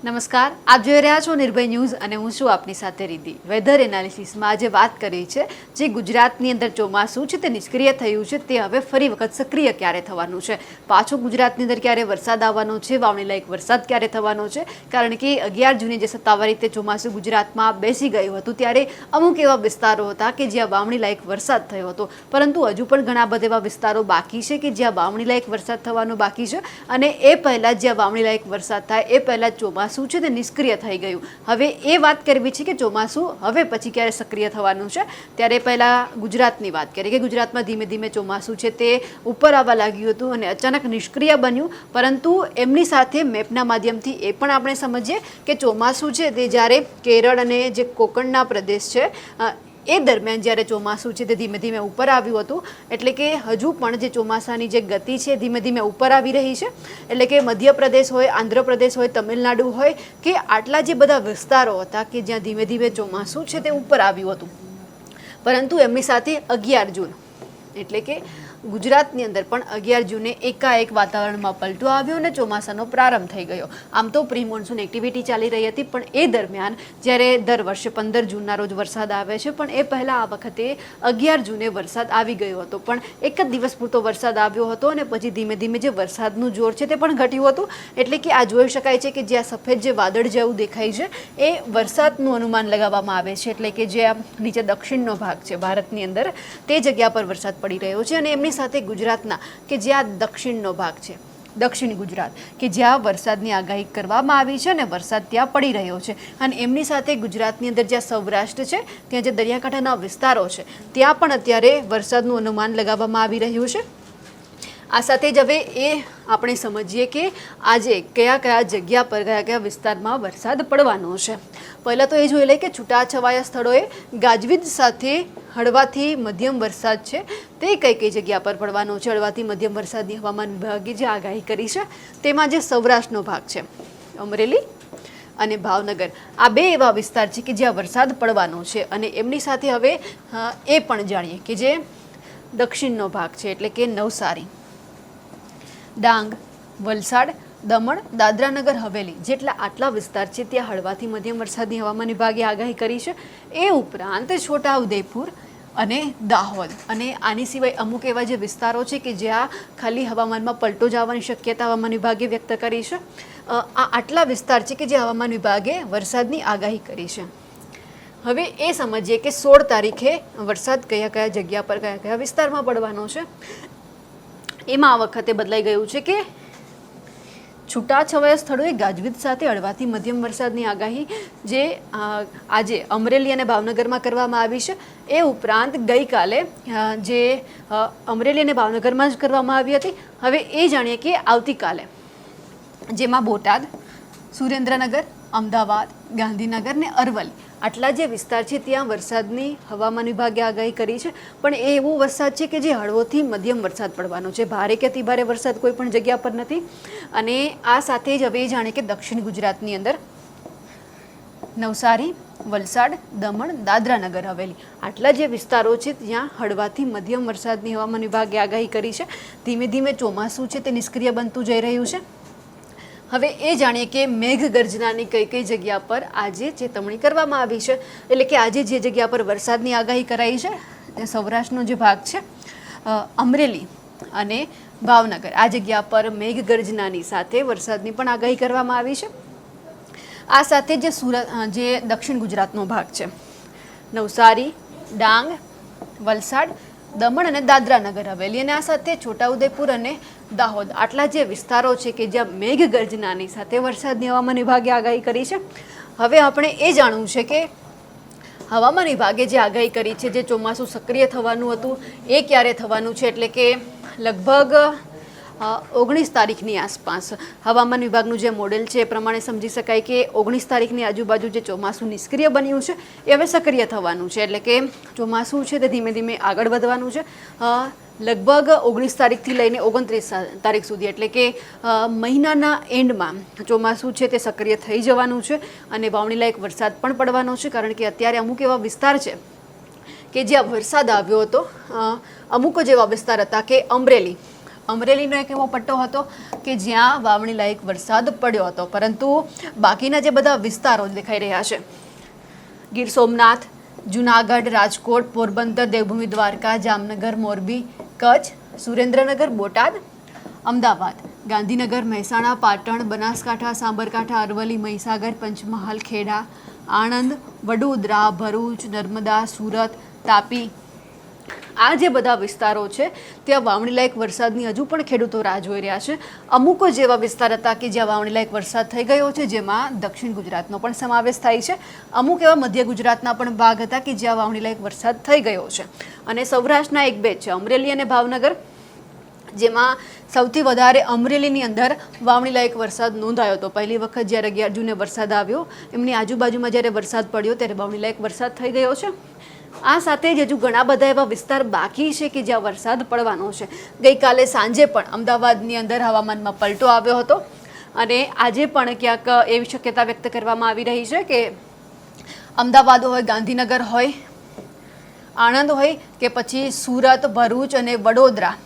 નમસ્કાર, આપ જોઈ રહ્યા છો નિર્ભય ન્યૂઝ અને હું છું આપની સાથે રીધી વેધર એનાલિસિસમાં આજે વાત કરી છે, જે ગુજરાતની અંદર ચોમાસું છે, તે નિષ્ક્રિય થયું છે, તે હવે ફરી વખત સક્રિય ક્યારે થવાનું છે? પાછો ગુજરાતની અંદર ક્યારે વરસાદ આવવાનો છે? વાવણી લાયક વરસાદ ક્યારે થવાનો છે? કારણ કે અગિયાર જૂને જે સત્તાવાર રીતે ચોમાસું ગુજરાતમાં બેસી ગયું હતું, ત્યારે અમુક એવા વિસ્તારો હતા કે જ્યાં વાવણી લાયક વરસાદ થયો હતો. પરંતુ હજુ પણ ઘણા બધા એવા વિસ્તારો બાકી છે કે જ્યાં વાવણી લાયક વરસાદ થવાનો બાકી છે અને એ પહેલાં જ્યાં વાવણી લાયક વરસાદ થાય, એ પહેલાં ચોમાસું છે તે નિષ્ક્રિય થઈ ગયું. હવે એ વાત કરવી છે કે ચોમાસું હવે પછી ક્યારે સક્રિય થવાનું છે, ત્યારે પહેલાં ગુજરાતની વાત કરીએ કે ગુજરાતમાં ધીમે ધીમે ચોમાસું છે તે ઉપર આવવા લાગ્યું હતું અને અચાનક નિષ્ક્રિય બન્યું. પરંતુ એમની સાથે મેપના માધ્યમથી એ પણ આપણે સમજીએ કે ચોમાસું છે તે જ્યારે કેરળ અને જે કોકણના પ્રદેશ છે એ દરમિયાન જ્યારે ચોમાસું છે તે ધીમે ધીમે ઉપર આવ્યું હતું, એટલે કે હજુ પણ જે ચોમાસાની જે ગતિ છે ધીમે ધીમે ઉપર આવી રહી છે. એટલે કે મધ્યપ્રદેશ હોય, આંધ્રપ્રદેશ હોય, તમિલનાડુ હોય, કે આટલા જે બધા વિસ્તારો હતા કે જ્યાં ધીમે ધીમે ચોમાસું છે તે ઉપર આવ્યું હતું. પરંતુ એમની સાથે અગિયાર જૂન, એટલે કે ગુજરાતની અંદર પણ અગિયાર જૂને એકાએક વાતાવરણમાં પલટો આવ્યો અને ચોમાસાનો પ્રારંભ થઈ ગયો. આમ તો પ્રી મોન્સૂન એક્ટિવિટી ચાલી રહી હતી, પણ એ દરમિયાન જ્યારે દર વર્ષે પંદર જૂનના રોજ વરસાદ આવે છે, પણ એ પહેલાં આ વખતે અગિયાર જૂને વરસાદ આવી ગયો હતો. પણ એક જ દિવસ પૂરતો વરસાદ આવ્યો હતો અને પછી ધીમે ધીમે જે વરસાદનું જોર છે તે પણ ઘટ્યું હતું. એટલે કે આ જોઈ શકાય છે કે જ્યાં સફેદ જે વાદળ જેવું દેખાય છે, એ વરસાદનું અનુમાન લગાવવામાં આવે છે. એટલે કે જે નીચે દક્ષિણનો ભાગ છે ભારતની અંદર, તે જગ્યા પર વરસાદ પડી રહ્યો છે અને એમની સાથે ગુજરાતના, કે જ્યાં દક્ષિણનો ભાગ છે, દક્ષિણ ગુજરાત, કે જ્યાં વરસાદની આગાહી કરવામાં આવી છે અને વરસાદ ત્યાં પડી રહ્યો છે. અને એમની સાથે ગુજરાતની અંદર જ્યાં સૌરાષ્ટ્ર છે, ત્યાં જે દરિયાકાંઠાના વિસ્તારો છે, ત્યાં પણ અત્યારે વરસાદનું અનુમાન લગાવવામાં આવી રહ્યું છે. આ સાથે જ હવે એ આપણે સમજીએ કે આજે કયા કયા જગ્યા પર, કયા કયા વિસ્તારમાં વરસાદ પડવાનો છે. પહેલાં તો એ જોઈ લઈએ કે છૂટાછવાયા સ્થળોએ ગાજવીજ સાથે હળવાથી મધ્યમ વરસાદ છે. તે કઈ કઈ જગ્યા પર પડવાનો છે? હળવાથી મધ્યમ વરસાદની હવામાન વિભાગે જે આગાહી કરી છે, તેમાં જે સૌરાષ્ટ્રનો ભાગ છે, અમરેલી અને ભાવનગર. આ બે એવા વિસ્તાર છે કે જ્યાં વરસાદ પડવાનો છે અને એમની સાથે હવે એ પણ જાણીએ કે જે દક્ષિણનો ભાગ છે, એટલે કે નવસારી. ડાંગ, વલસાડ, દમણ, દાદરાનગર, હવેલી, જેટલા આટલા વિસ્તાર છે, ત્યાં હળવાથી મધ્યમ વરસાદની હવામાન વિભાગે આગાહી કરી છે. એ ઉપરાંત છોટાઉદેપુર અને દાહોદ. અને આની સિવાય અમુક એવા જે વિસ્તારો છે કે જ્યાં ખાલી હવામાનમાં પલટો જવાની શક્યતા હવામાન વિભાગે વ્યક્ત કરી છે. આ આટલા વિસ્તાર છે કે જે હવામાન વિભાગે વરસાદની આગાહી કરી છે. હવે એ સમજીએ કે સોળ તારીખે વરસાદ કયા કયા જગ્યા પર, કયા કયા વિસ્તારમાં પડવાનો છે. એમાં આ વખતે બદલાઈ ગયું છે કે છૂટાછવાયા સ્થળોએ ગાજવીજ સાથે હળવાથી મધ્યમ વરસાદની આગાહી જે આજે અમરેલી અને ભાવનગરમાં કરવામાં આવી છે. એ ઉપરાંત ગઈકાલે જે અમરેલી અને ભાવનગરમાં જ કરવામાં આવી હતી. હવે એ જાણીએ કે આવતીકાલે, જેમાં બોટાદ, સુરેન્દ્રનગર, અમદાવાદ, ગાંધીનગર ને અરવલ્લી આટલા જે વિસ્તાર છે, ત્યાં વરસાદની હવામાન વિભાગે આગાહી કરી છે. પણ એ એવો વરસાદ છે કે જે હળવોથી મધ્યમ વરસાદ પડવાનો છે. ભારે કે અતિભારે વરસાદ કોઈ પણ જગ્યા પર નથી. અને આ સાથે જ હવે જાણે કે દક્ષિણ ગુજરાતની અંદર નવસારી, વલસાડ, દમણ, દાદરાનગર હવેલી આટલા જે વિસ્તારો છે, ત્યાં હળવાથી મધ્યમ વરસાદની હવામાન વિભાગે આગાહી કરી છે. ધીમે ધીમે ચોમાસું છે, તે નિષ્ક્રિય બનતું જઈ રહ્યું છે. હવે એ જાણીએ કે મેઘ ગર્જનાની કઈ કઈ જગ્યા પર આજે ચેતવણી કરવામાં આવી છે. એટલે કે આજે જે જગ્યા પર વરસાદની આગાહી કરાઈ છે, તે સૌરાષ્ટ્રનો જે ભાગ છે અમરેલી અને ભાવનગર. આ જગ્યા પર મેઘ ગર્જનાની સાથે વરસાદની પણ આગાહી કરવામાં આવી છે. આ સાથે જે સુરત જે દક્ષિણ ગુજરાતનો ભાગ છે. નવસારી, ડાંગ, વલસાડ, દમણ અને દાદરા નગર હવેલી. અને આ સાથે છોટાઉદેપુર અને દાહોદ. આટલા જે વિસ્તારો છે કે જ્યાં મેઘ ગર્જનાની સાથે વરસાદની હવામાન વિભાગે આગાહી કરી છે, હવે આપણે એ જાણવું છે કે હવામાન વિભાગે જે આગાહી કરી છે, જે ચોમાસું સક્રિય થવાનું હતું, એ ક્યારે થવાનું છે? એટલે કે લગભગ ઓગણીસ તારીખની આસપાસ હવામાન વિભાગનું જે મોડેલ છે એ પ્રમાણે સમજી શકાય કે ઓગણીસ તારીખની આજુબાજુ જે ચોમાસું નિષ્ક્રિય બન્યું છે, એ હવે સક્રિય થવાનું છે. એટલે કે ચોમાસું છે તે ધીમે ધીમે આગળ વધવાનું છે. લગભગ ઓગણીસ તારીખથી લઈને ઓગણત્રીસ તારીખ સુધી. એટલે કે મહિનાના એન્ડમાં ચોમાસું છે તે સક્રિય થઈ જવાનું છે અને વાવણી લાયક વરસાદ પણ પડવાનો છે, કારણ કે અત્યારે અમુક એવા વિસ્તાર છે કે જ્યાં વરસાદ આવ્યો હતો અમુક જ એવા વિસ્તાર હતા કે અમરેલી. અમરેલીનો એક એવો પટ્ટો હતો કે જ્યાં વાવણી લાયક વરસાદ પડ્યો હતો. પરંતુ બાકીના જે બધા વિસ્તારો દેખાઈ રહ્યા છે, ગીર સોમનાથ, જુનાગઢ, રાજકોટ, પોરબંદર, દેવભૂમિ, દ્વારકા, જામનગર, મોરબી, કચ્છ, સુરેન્દ્રનગર, બોટાદ, અમદાવાદ, ગાંધીનગર, મહેસાણા, પાટણ, બનાસકાંઠા, સાબરકાંઠા, અરવલ્લી, મહીસાગર, પંચમહાલ, ખેડા, આણંદ, વડોદરા, ભરૂચ, નર્મદા, સુરત, તાપી આ જે બધા વિસ્તારો છે, ત્યાં વાવણી લાયક વરસાદની હજુ પણ ખેડૂતો રાહ જોઈ રહ્યા છે. અમુક જ એવા વિસ્તાર હતા કે જ્યાં વાવણી લાયક વરસાદ થઈ ગયો છે, જેમાં દક્ષિણ ગુજરાતનો પણ સમાવેશ થાય છે. અમુક એવા મધ્ય ગુજરાતના પણ ભાગ હતા કે જ્યાં વાવણી લાયક વરસાદ થઈ ગયો છે. અને સૌરાષ્ટ્રના એક બે છે, અમરેલી અને ભાવનગર, જેમાં સૌથી વધારે અમરેલીની અંદર વાવણી લાયક વરસાદ નોંધાયો હતો. પહેલી વખત જ્યારે અગિયાર જૂને વરસાદ આવ્યો, એમની આજુબાજુમાં જ્યારે વરસાદ પડ્યો, ત્યારે વાવણી લાયક વરસાદ થઈ ગયો છે. આ સાથે જ હજુ ઘણા બધા એવા વિસ્તાર બાકી છે કે જ્યાં વરસાદ પડવાનો છે. ગઈકાલે સાંજે પણ અમદાવાદની અંદર હવામાનમાં પલટો આવ્યો હતો અને આજે પણ ક્યાંક એવી શક્યતા વ્યક્ત કરવામાં આવી રહી છે કે અમદાવાદ હોય, ગાંધીનગર હોય, આણંદ હોય કે પછી સુરત, ભરૂચ અને વડોદરા.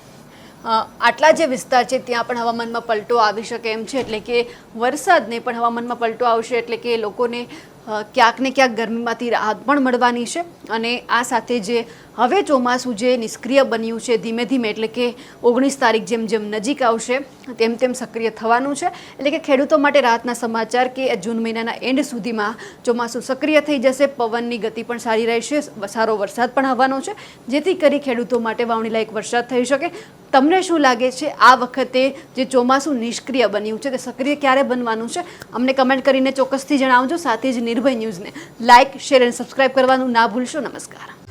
આટલા જે વિસ્તાર છે ત્યાં પણ હવામાનમાં પલટો આવી શકે એમ છે એટલે કે વરસાદને પણ હવામાનમાં પલટો આવશે એટલે કે લોકોને ક્યાંક ને ક્યાંક ગરમીમાંથી રાહત પણ મળવાની છે અને આ સાથે જે હવે ચોમાસું જે નિષ્ક્રિય બન્યું છે ધીમે ધીમે, એટલે કે ઓગણીસ તારીખ જેમ જેમ નજીક આવશે, તેમ તેમ સક્રિય થવાનું છે. એટલે કે ખેડૂતો માટે રાહતના સમાચાર કે જૂન મહિનાના એન્ડ સુધીમાં ચોમાસું સક્રિય થઈ જશે, પવનની ગતિ પણ સારી રહેશે, સારો વરસાદ પણ આવવાનો છે. જેથી કરી ખેડૂતો માટે વાવણીલાયક વરસાદ થઈ શકે. તમને શું લાગે છે આ વખતે જે ચોમાસું નિષ્ક્રિય બન્યું છે, તે સક્રિય ક્યારે બનવાનું છે? અમને કમેન્ટ કરીને ચોક્કસથી જણાવજો. સાથે જ નિર્ભય ન્યૂઝને લાઇક શેર અને સબસ્ક્રાઇબ કરવાનું ના ભૂલશો. નમસ્કાર.